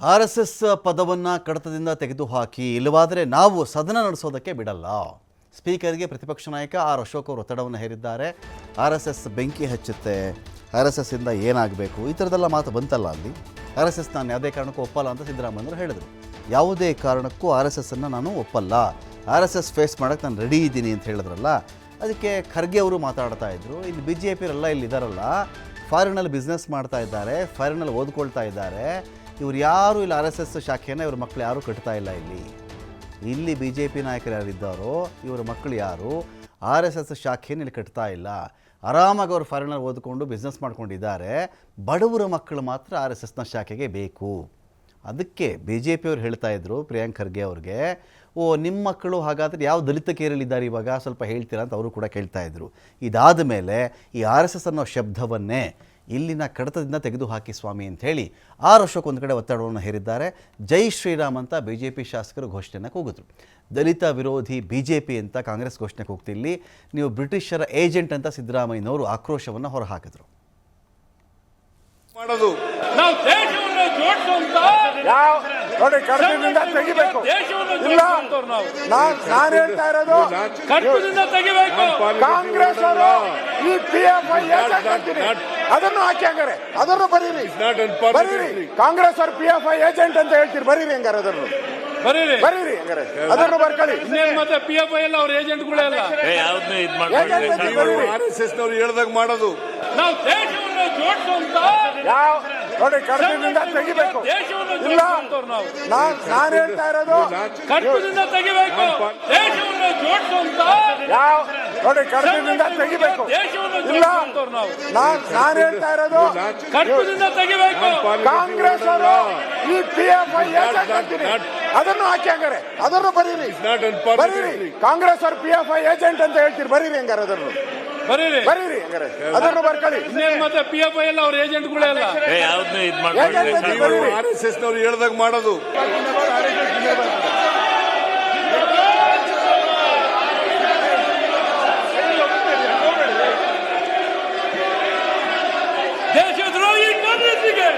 R S S ಪದವನ್ನು ಕಡತದಿಂದ ತೆಗೆದುಹಾಕಿ, ಇಲ್ಲವಾದರೆ ನಾವು ಸದನ ನಡೆಸೋದಕ್ಕೆ ಬಿಡಲ್ಲ. ಸ್ಪೀಕರ್ಗೆ ಪ್ರತಿಪಕ್ಷ ನಾಯಕ ಆರ್ ಅಶೋಕ್ ಅವರು ಒತ್ತಡವನ್ನು ಹೇರಿದ್ದಾರೆ. ಆರ್ ಎಸ್ ಎಸ್ ಬೆಂಕಿ ಹಚ್ಚುತ್ತೆ. ಆರ್ ಎಸ್ ಎಸ್ಸಿಂದ ಏನಾಗಬೇಕು? ಈ ಥರದ್ದೆಲ್ಲ ಮಾತು ಬಂತಲ್ಲ ಅಲ್ಲಿ? ಆರ್ ಎಸ್ ಎಸ್ ನಾನು ಯಾವುದೇ ಕಾರಣಕ್ಕೂ ಒಪ್ಪಲ್ಲ ಅಂತ ಸಿದ್ದರಾಮಯ್ಯರು ಹೇಳಿದರು. ಯಾವುದೇ ಕಾರಣಕ್ಕೂ ಆರ್ ಎಸ್ ಎಸ್ಸನ್ನು ನಾನು ಒಪ್ಪಲ್ಲ. ಆರ್ ಎಸ್ ಎಸ್ ಫೇಸ್ ಮಾಡೋಕ್ಕೆ ನಾನು ರೆಡಿ ಇದ್ದೀನಿ ಅಂತ ಹೇಳಿದ್ರಲ್ಲ, ಅದಕ್ಕೆ ಖರ್ಗೆ ಅವರು ಮಾತಾಡ್ತಾ ಇದ್ದರು ಇಲ್ಲಿ ಬಿ ಜೆ ಪಿರೆಲ್ಲ ಇಲ್ಲಿ ಇದ್ದಾರಲ್ಲ ಫಾರಿನಲ್ಲಿ ಬಿಸ್ನೆಸ್ ಮಾಡ್ತಾ ಇದ್ದಾರೆ ಫಾರಿನಲ್ಲಿ ಓದ್ಕೊಳ್ತಾ ಇದ್ದಾರೆ. ಇವ್ರು ಯಾರು ಇಲ್ಲಿ ಆರ್ ಎಸ್ ಎಸ್ ಶಾಖೆಯನ್ನು ಇವ್ರ ಮಕ್ಕಳು ಯಾರೂ ಕಟ್ತಾ ಇಲ್ಲ ಇಲ್ಲಿ. ಇಲ್ಲಿ ಬಿ ಜೆ ಪಿ ನಾಯಕರು ಯಾರಿದ್ದಾರೋ ಇವರ ಮಕ್ಕಳು ಯಾರು ಆರ್ ಎಸ್ ಎಸ್ ಶಾಖೆಯನ್ನು ಇಲ್ಲಿ ಕಟ್ತಾ ಇಲ್ಲ. ಆರಾಮಾಗಿ ಅವರು ಫಾರಿನರ್ ಓದ್ಕೊಂಡು ಬಿಸ್ನೆಸ್ ಮಾಡ್ಕೊಂಡಿದ್ದಾರೆ. ಬಡವರ ಮಕ್ಕಳು ಮಾತ್ರ ಆರ್ ಎಸ್ ಎಸ್ನ ಶಾಖೆಗೆ ಬೇಕು. ಅದಕ್ಕೆ ಬಿ ಜೆ ಪಿಯವ್ರು ಹೇಳ್ತಾ ಇದ್ರು, ಪ್ರಿಯಾಂಕ್ ಖರ್ಗೆ ಅವ್ರಿಗೆ, ಓ ನಿಮ್ಮ ಮಕ್ಕಳು ಹಾಗಾದರೆ ಯಾವ ದಲಿತ ಕೇರಲಿದ್ದಾರೆ ಇವಾಗ? ಸ್ವಲ್ಪ ಹೇಳ್ತೀರಾ ಅಂತ ಅವರು ಕೂಡ ಕೇಳ್ತಾ ಇದ್ರು. ಇದಾದ ಮೇಲೆ ಈ ಆರ್ ಎಸ್ ಎಸ್ ಅನ್ನೋ ಶಬ್ದವನ್ನೇ ಇಲ್ಲಿನ ಕಡತದಿಂದ ತೆಗೆದುಹಾಕಿ ಸ್ವಾಮಿ ಅಂತ ಹೇಳಿ ಆರು ವರ್ಷಕ್ಕೆ ಒಂದು ಕಡೆ ಒತ್ತಡವನ್ನು ಹೇರಿದ್ದಾರೆ. ಜೈ ಶ್ರೀರಾಮ್ ಅಂತ ಬಿ ಜೆ ಪಿ ಶಾಸಕರು ಘೋಷಣೆಯನ್ನು ಕೂಗಿದ್ರು. ದಲಿತ ವಿರೋಧಿ ಬಿ ಜೆ ಪಿ ಅಂತ ಕಾಂಗ್ರೆಸ್ ಘೋಷಣೆ ಕೂಗ್ತಿಲ್ಲಿ ನೀವು ಬ್ರಿಟಿಷರ ಏಜೆಂಟ್ ಅಂತ ಸಿದ್ದರಾಮಯ್ಯನವರು ಆಕ್ರೋಶವನ್ನು ಹೊರಹಾಕಿದ್ರು. ಮಾಡೋದು. ನೋಡಿ ಕಡತದಿಂದ ತೆಗಿಬೇಕು. ಇಲ್ಲ ನಾನು ಹೇಳ್ತಾ ಇರೋದು ಕಾಂಗ್ರೆಸ್ ಅವರು ಈ ಪಿ ಎಫ್ ಐ ಏಜೆಂಟ್ ಅದನ್ನು ಹಾಕಿ ಹಂಗಾರೆ. ಅದನ್ನು ಬರೀರಿ. ಬರೀರಿ. ಕಾಂಗ್ರೆಸ್ ಅವರು ಪಿ ಎಫ್ ಐ ಏಜೆಂಟ್ ಅಂತ ಹೇಳ್ತೀರಿ. ಬರೀರಿ ಹಂಗಾರೆ ಅದನ್ನು. ಬರೀರಿ. ಬರೀರಿ. ಹಂಗಾರೆ. ಅದನ್ನು ಬರ್ಕೊಳ್ಳಿ. ಇನ್ನೇನ್ ಮತ್ತೆ ಪಿ ಎಫ್ ಐ ಎಲ್ಲ ಅವ್ರ ಏಜೆಂಟ್ಗಳೇ ಅಲ್ಲ? ಯಾವ್ದನ್ನೂ ಇದ್. ಆರ್ ಎಸ್ ಎಸ್ ನವ್ರು ಹೇಳ್ದಾಗ ಮಾಡೋದು. ನಾವು ದೇಶವನ್ನು ಜೋಡಿಸುವಂತ ಯಾವ ನೋಡಿ ಕರ್ತವ್ಯದಿಂದ ತೆಗಿಬೇಕು. ದೇಶವನ್ನು ಇಲ್ಲ. ನಾನ್ ಹೇಳ್ತಾ ಇರೋದು ಕರ್ತವ್ಯದಿಂದ ತೆಗಿಬೇಕು. ದೇಶವನ್ನು ಜೋಡಿಸುವಂತ ಯಾವ ನೋಡಿ ಕರ್ತವ್ಯದಿಂದ ತೆಗಿಬೇಕು. ದೇಶವನ್ನು ಇಲ್ಲ. ನಾನು ನಾವು. ನಾನ್ ನಾನ್ ಹೇಳ್ತಾ ಇರೋದು ತೆಗಿಬೇಕು. ಕಾಂಗ್ರೆಸ್ ಅವರು ಈ ಪಿ ಎಫ್ ಐ ಅದನ್ನು ಹಾಕಿ ಹಂಗಾರೆ. ಅದನ್ನು ಬರೀರಿ. ಬರೀರಿ. ಕಾಂಗ್ರೆಸ್ ಅವ್ರ ಪಿ ಎಫ್ ಐ ಏಜೆಂಟ್ ಅಂತ ಹೇಳ್ತೀರಿ. ಬರೀರಿ ಹಂಗಾರೆ ಅದನ್ನು. ಬರೀರಿ. ಬರೀರಿ ಹಂಗಾರೆ. ಅದನ್ನು ಬರ್ಕೊಳ್ಳಿ. ಇನ್ನೇನ್ ಮತ್ತೆ ಪಿ ಎಫ್ ಐ ಎಲ್ಲ ಅವ್ರ ಅಲ್ಲ? ಯಾವ್ದನ್ನೂ ಇದ್ ಬರೀರಿ. ಆರ್ ಎಸ್ ಎಸ್ ನವ್ರು ಹೇಳ್ದಾಗ ಮಾಡೋದು. ದೇಶದ್ರೋಹಿ ಕಾಂಗ್ರೆಸ್ಸಿಗೆ.